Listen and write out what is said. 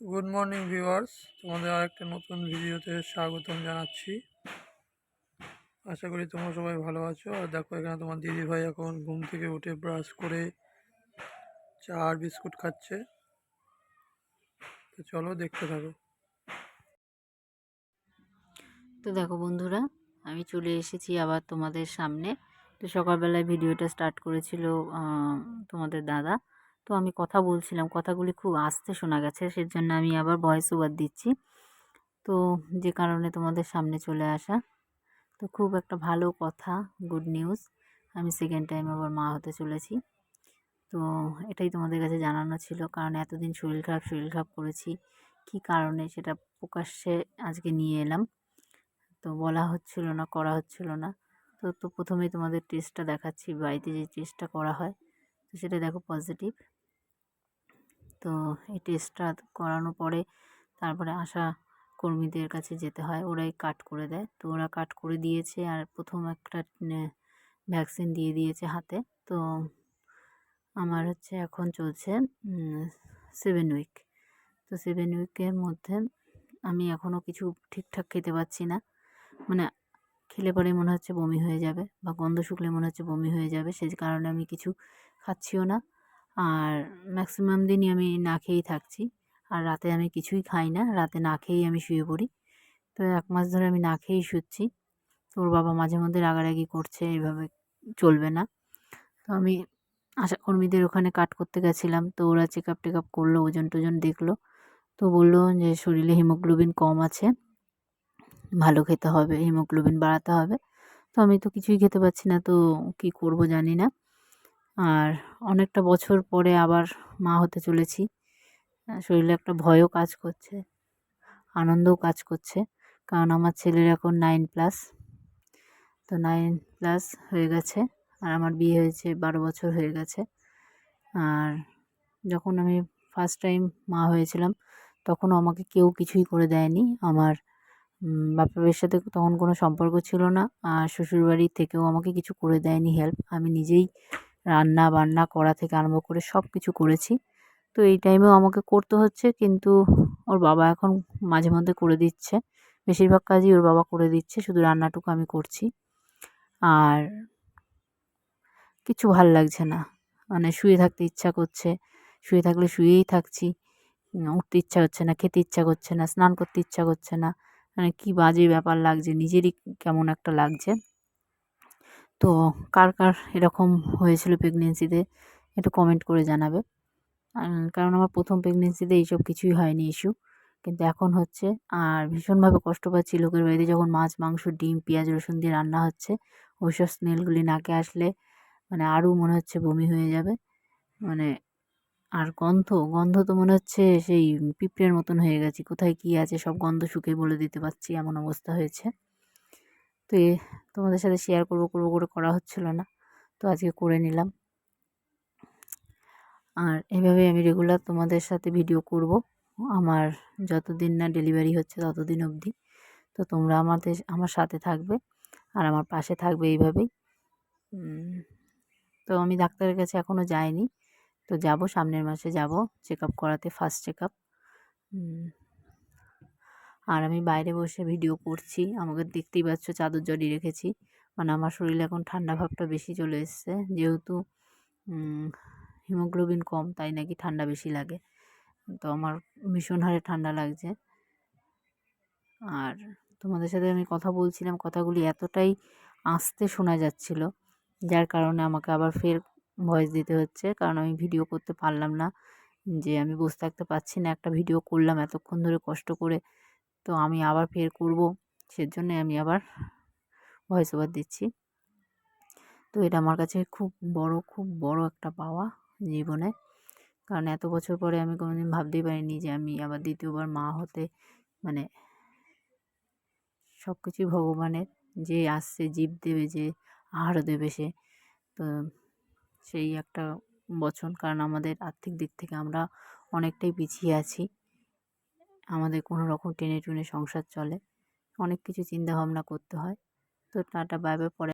Good morning viewers তোমাদের আরেকটা নতুন ভিডিওতে স্বাগতম জানাচ্ছি। আশা করি তোমরা সবাই ভালো আছো। আর দেখো, এখানে তোমার দিদি ভাই এখন ঘুম থেকে উঠে ব্রাশ করে চা আর বিস্কুট খাচ্ছে। তো চলো দেখতে থাকো। তো দেখো বন্ধুরা, আমি চলে এসেছি আবার তোমাদের সামনে। তো সকালবেলায় ভিডিওটা স্টার্ট করেছিল তোমাদের দাদা। তো আমি কথা বলছিলাম। কথাগুলি খুব আস্তে শোনা গেছে, সেজন্য আমি আবার ভয়েস ওভার দিচ্ছি। তো যে কারণে তোমাদের সামনে চলে আসা। তো খুব একটা ভালো কথা গুড নিউজ আমি সেকেন্ড টাইম আবার মা হতে চলেছি। তো এটাই তোমাদের কাছে জানানো ছিল, কারণ এতদিন শরীর খারাপ শরীর খারাপ করেছি। কী কারণে সেটা প্রকাশ্যে আজকে নিয়ে এলাম। তো বলা হচ্ছিল না, করা হচ্ছিল না। তো তো প্রথমেই তোমাদের টেস্টটা দেখাচ্ছি, বাড়িতে যে টেস্টটা করা হয়। তো সেটা দেখো পজিটিভ তো এই টেস্টটা করানোর পরে তারপরে আশা কর্মীদের কাছে যেতে হয়। ওরাই কাট করে দেয়। তো ওরা কাট করে দিয়েছে আর প্রথম একটা ভ্যাকসিন দিয়ে দিয়েছে হাতে। তো আমার হচ্ছে এখন চলছে সেভেন উইক তো সেভেন উইকের মধ্যে আমি এখনও কিছু ঠিকঠাক খেতে পারছি না। মানে খেলে পরে মনে হচ্ছে বমি হয়ে যাবে বা গন্ধ শুকলে মনে হচ্ছে বমি হয়ে যাবে। সেই কারণে আমি কিছু খাচ্ছিও না। আর ম্যাক্সিমাম দিনই আমি না খেয়েই থাকছি। আর রাতে আমি কিছুই খাই না, রাতে না খেয়েই আমি শুয়ে পড়ি। তো এক মাস ধরে আমি না খেয়েই শুচ্ছি। তো ওর বাবা মাঝে মধ্যে রাগারাগি করছে এইভাবে চলবে না। তো আমি আশা কর্মীদের ওখানে কাট করতে গেছিলাম। তো ওরা চেক আপ টেক আপ করল, ওজন টোজন দেখল। তো বলল যে শরীরে হিমোগ্লোবিন কম আছে, ভালো খেতে হবে হিমোগ্লোবিন বাড়াতে হবে। তো আমি তো কিছুই খেতে পারছি না, তো কি করব জানি না। আর অনেকটা বছর পরে আবার মা হতে চলেছি। শরীরে একটা ভয়ও কাজ করছে, আনন্দও কাজ করছে, কারণ আমার ছেলের এখন নাইন প্লাস তো নাইন প্লাস হয়ে গেছে আর আমার বিয়ে হয়েছে বারো বছর হয়ে গেছে। আর যখন আমি ফার্স্ট টাইম মা হয়েছিলাম, তখনও আমাকে কেউ কিছুই করে দেয়নি। আমার বাপের সাথে তখন কোনো সম্পর্ক ছিল না আর শ্বশুরবাড়ির থেকেও আমাকে কিছু করে দেয়নি হেল্প আমি নিজেই রান্না বান্না করা থেকে আরম্ভ করে সব কিছু করেছি। তো এই টাইমেও আমাকে করতে হচ্ছে কিন্তু ওর বাবা এখন মাঝে মধ্যে করে দিচ্ছে। বেশিরভাগ কাজই ওর বাবা করে দিচ্ছে, শুধু রান্নাটুকু আমি করছি। আর কিছু ভালো লাগছে না। মানে শুয়ে থাকতে ইচ্ছা করছে, শুয়ে থাকলে শুয়েই থাকছি। উঠতে ইচ্ছা হচ্ছে না, খেতে ইচ্ছা করছে না, স্নান করতে ইচ্ছা করছে না। মানে কী বাজে ব্যাপার লাগছে, নিজেরই কেমন একটা লাগছে। তো কার কার এরকম হয়েছিল প্রেগনেন্সিতে একটু কমেন্ট করে জানাবে। কারণ আমার প্রথম প্রেগনেন্সিতে এইসব কিছুই হয়নি ইস্যু কিন্তু এখন হচ্ছে আর ভীষণভাবে কষ্ট পাচ্ছি লোকের বাড়িতে যখন মাছ, মাংস, ডিম, পেঁয়াজ, রসুন দিয়ে রান্না হচ্ছে, ওইসব স্মেলগুলি নাকে আসলে মানে আরও মনে হচ্ছে বমি হয়ে যাবে। মানে আর গন্ধ গন্ধ তো মনে হচ্ছে সেই পিঁপড়ের মতন হয়ে গেছি, কোথায় কী আছে সব গন্ধ শুকে বলে দিতে পারছি, এমন অবস্থা হয়েছে। তো তোমাদের সাথে শেয়ার করব করব করে করা হচ্ছিল না। তো আজকে করে নিলাম। আর এভাবে আমি রেগুলার তোমাদের সাথে ভিডিও করব। আমার যতদিন না ডেলিভারি হচ্ছে ততদিন অবধি। তো তোমরা আমাদের, আমার সাথে থাকবে আর আমার পাশে থাকবে এইভাবেই তো আমি ডাক্তারের কাছে এখনও যাইনি। তো যাব, সামনের মাসে যাব। চেক আপ করাতে ফার্স্ট চেক আপ আর আমি বাইরে বসে ভিডিও করছি। আমাকে দেখতেই পাচ্ছ চাদর জড়িয়ে রেখেছি। মানে আমার শরীরে এখন ঠান্ডা ভাবটা বেশি চলে এসছে। যেহেতু হিমোগ্লোবিন কম, তাই নাকি ঠান্ডা বেশি লাগে। তো আমার ভীষণ হারে ঠান্ডা লাগছে। আর তোমাদের সাথে আমি কথা বলছিলাম, কথাগুলি এতটাই আস্তে শোনা যাচ্ছিল, যার কারণে আমাকে আবার ফের ভয়েস দিতে হচ্ছে। কারণ আমি ভিডিও করতে পারলাম না। যে আমি বসে থাকতে পারছি না, একটা ভিডিও করলাম, এতক্ষণ ধরে কষ্ট করে তো আমি আবার ফের করব। সেজন্যে আমি আবার ভয়েস ওভার দিচ্ছি। তো এটা আমার কাছে খুব বড় খুব বড় একটা পাওয়া জীবনে। কারণ এত বছর পরে আমি কোনোদিন ভাবতেই পারিনি যে আমি আবার দ্বিতীয়বার মা হতে মানে সব কিছুই ভগবানের যে আসছে, জীব দেবে, যে আহার দেবে সে। তো সেই একটা বচন। কারণ আমাদের আর্থিক দিক থেকে আমরা অনেকটাই পিছিয়ে আছি। আমাদের কোনো রকম টেনে টুনে সংসার চলে। অনেক কিছু চিন্তা ভাবনা করতে হয়। তো টাটা বাইবে বাই পরে